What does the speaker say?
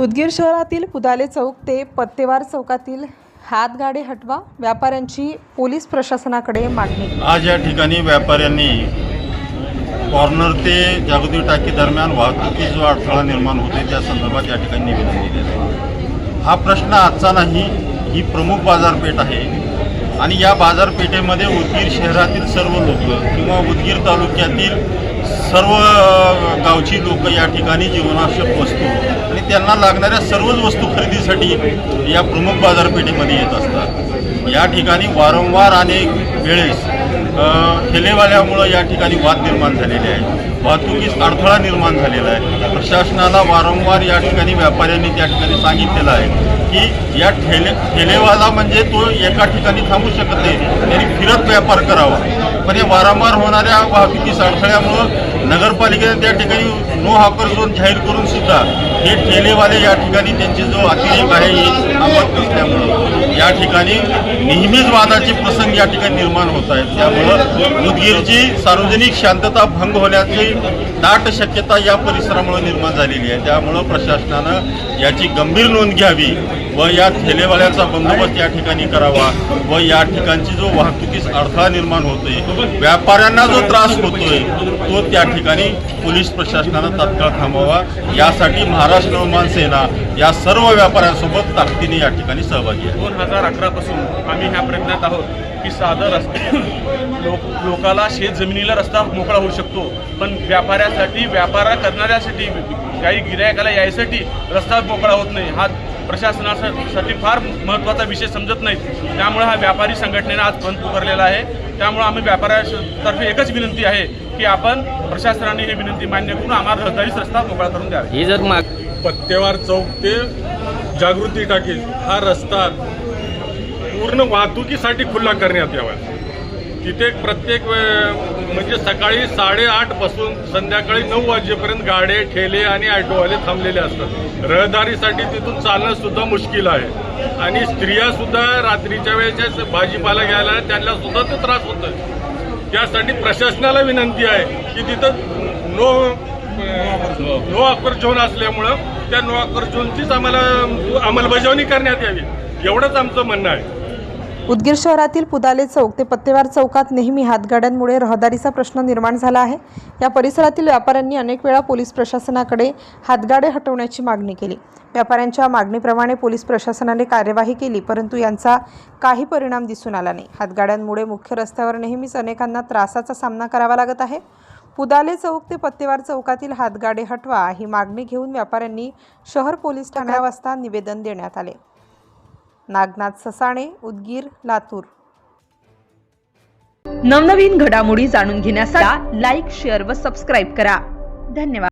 उदगीर शहरातील पुदाले चौक ते पत्तेवार चौकातील हातगाडे हटवा व्यापाऱ्यांची पोलीस प्रशासनाकडे मागणी. आज या ठिकाणी व्यापाऱ्यांनी कॉर्नर ते जागृती टाकी दरम्यान वाहतुकीचा जो अडथळा निर्माण होते. त्या संदर्भात या ठिकाणी निवेदन दिले हा प्रश्न आजचा नाही ही प्रमुख बाजारपेठ आहे. आणि या बाजारपेठेमध्ये उदगीर शहरातील सर्व लोक किंवा उदगीर तालुक्यातील सर्व गावची लोक या ठिकाणी जीवनावश्यक वस्तू आणि त्यांना लागणाऱ्या सर्वच वस्तू खरेदीसाठी या प्रमुख बाजारपेठेमध्ये येत असतात. या ठिकाणी वारंवार अनेक वेळेस ठेलेवाल्यामुळं या ठिकाणी वाद निर्माण झालेले आहे वाहतुकीस अडथळा निर्माण झालेला आहे. प्रशासनाला वारंवार या ठिकाणी व्यापाऱ्यांनी त्या ठिकाणी सांगितलेलं आहे की या ठेले ठेलेवाला म्हणजे तो एका ठिकाणी थांबू शकत नाही. त्यांनी फिरत व्यापार करावा. पण हे वारंवार होणाऱ्या वाहतुकीस अडथळ्यामुळं नगरपालिकेने त्या ठिकाणी नो हॉकर झोन जाहीर करून सुद्धा हे ठेलेवाले या ठिकाणी त्यांचे जो अतिरेक आहे हे थांबत नसल्यामुळं या ठिकाणी नेहमीच वादाचे प्रसंग या ठिकाणी निर्माण होत आहेत. त्यामुळं उदगीरची सार्वजनिक शांतता भंग होण्याची दाट शक्यता या परिसरामुळे निर्माण झालेली आहे. त्यामुळं प्रशासनानं याची गंभीर नोंद घ्यावी व या ठेलेवाल्याचा बंदोबस्त या ठिकाणी करावा व या ठिकाणची जो वाहतुकीस अडथळा निर्माण होतोय व्यापाऱ्यांना जो त्रास होतोय तो त्या ठिकाणी पोलीस प्रशासनानं तात्काळ थांबावा यासाठी महाराष्ट्र नवमान सेना या सर्व व्यापाऱ्यांसोबत ताकदीने या ठिकाणी सहभागी आहे. दोन हजार अकरापासून आम्ही ह्या प्रयत्नात आहोत की साधं रस्ते लोक लोकाला शेत जमिनीला रस्ता मोकळा होऊ शकतो पण व्यापाऱ्यासाठी व्यापार करणाऱ्यासाठी काही गिरायकाला यायसाठी रस्ता मोकळा होत नाही हा प्रशासनासाठी फार महत्त्वाचा विषय समजत नाही त्यामुळे हा व्यापारी संघटनेनं आज बंद पुकारलेला आहे. त्यामुळे आम्ही व्यापाऱ्यातर्फे एकच विनंती आहे की आपण प्रशासनाने ही विनंती मान्य करून आम्हाला रहदारीच रस्ता मोकळा करून द्यावा. ही जर माग पत्तेवार चौक ते जागृती टाकी हा रस्ता पूर्ण वाहतुकीसाठी खुला करण्यात यावा. तिथे प्रत्येक वे- म्हणजे सकाळी साडेआठपासून संध्याकाळी नऊ वाजेपर्यंत गाडे ठेले आणि ऑटोवाले थांबलेले असतात. रहदारीसाठी तिथून चालणं सुद्धा मुश्किल आहे. आणि स्त्रिया सुद्धा रात्रीच्या वेळेच्या भाजीपाला घ्यायला त्यांना सुद्धा तो त्रास होतो त्यासाठी प्रशासनाला विनंती आहे की तिथं नो नो अक्कर झोन असल्यामुळं त्या नो अक्कर झोनचीच आम्हाला अंमलबजावणी करण्यात यावी. एवढंच आमचं म्हणणं आहे. उदगीर शहरातील पुदाले चौक ते पत्तेवार चौकात नेहमी हातगाड्यांमुळे रहदारीचा प्रश्न निर्माण झाला आहे. या परिसरातील व्यापाऱ्यांनी अनेक वेळा पोलीस प्रशासनाकडे हातगाडे हटवण्याची मागणी केली. व्यापाऱ्यांच्या मागणीप्रमाणे पोलीस प्रशासनाने कार्यवाही केली परंतु यांचा काही परिणाम दिसून आला नाही. हातगाड्यांमुळे मुख्य रस्त्यावर नेहमीच अनेकांना त्रासाचा सामना करावा लागत आहे. पुदाले चौक ते पत्तेवार चौकातील हातगाडे हटवा ही मागणी घेऊन व्यापाऱ्यांनी शहर पोलीस ठाण्या वाजता निवेदन देण्यात आले. नागनाथ ससाणे उदगीर लातूर. नवनवीन घडामोडी जाणून घेण्यासाठी लाईक शेअर व सबस्क्राईब करा. धन्यवाद.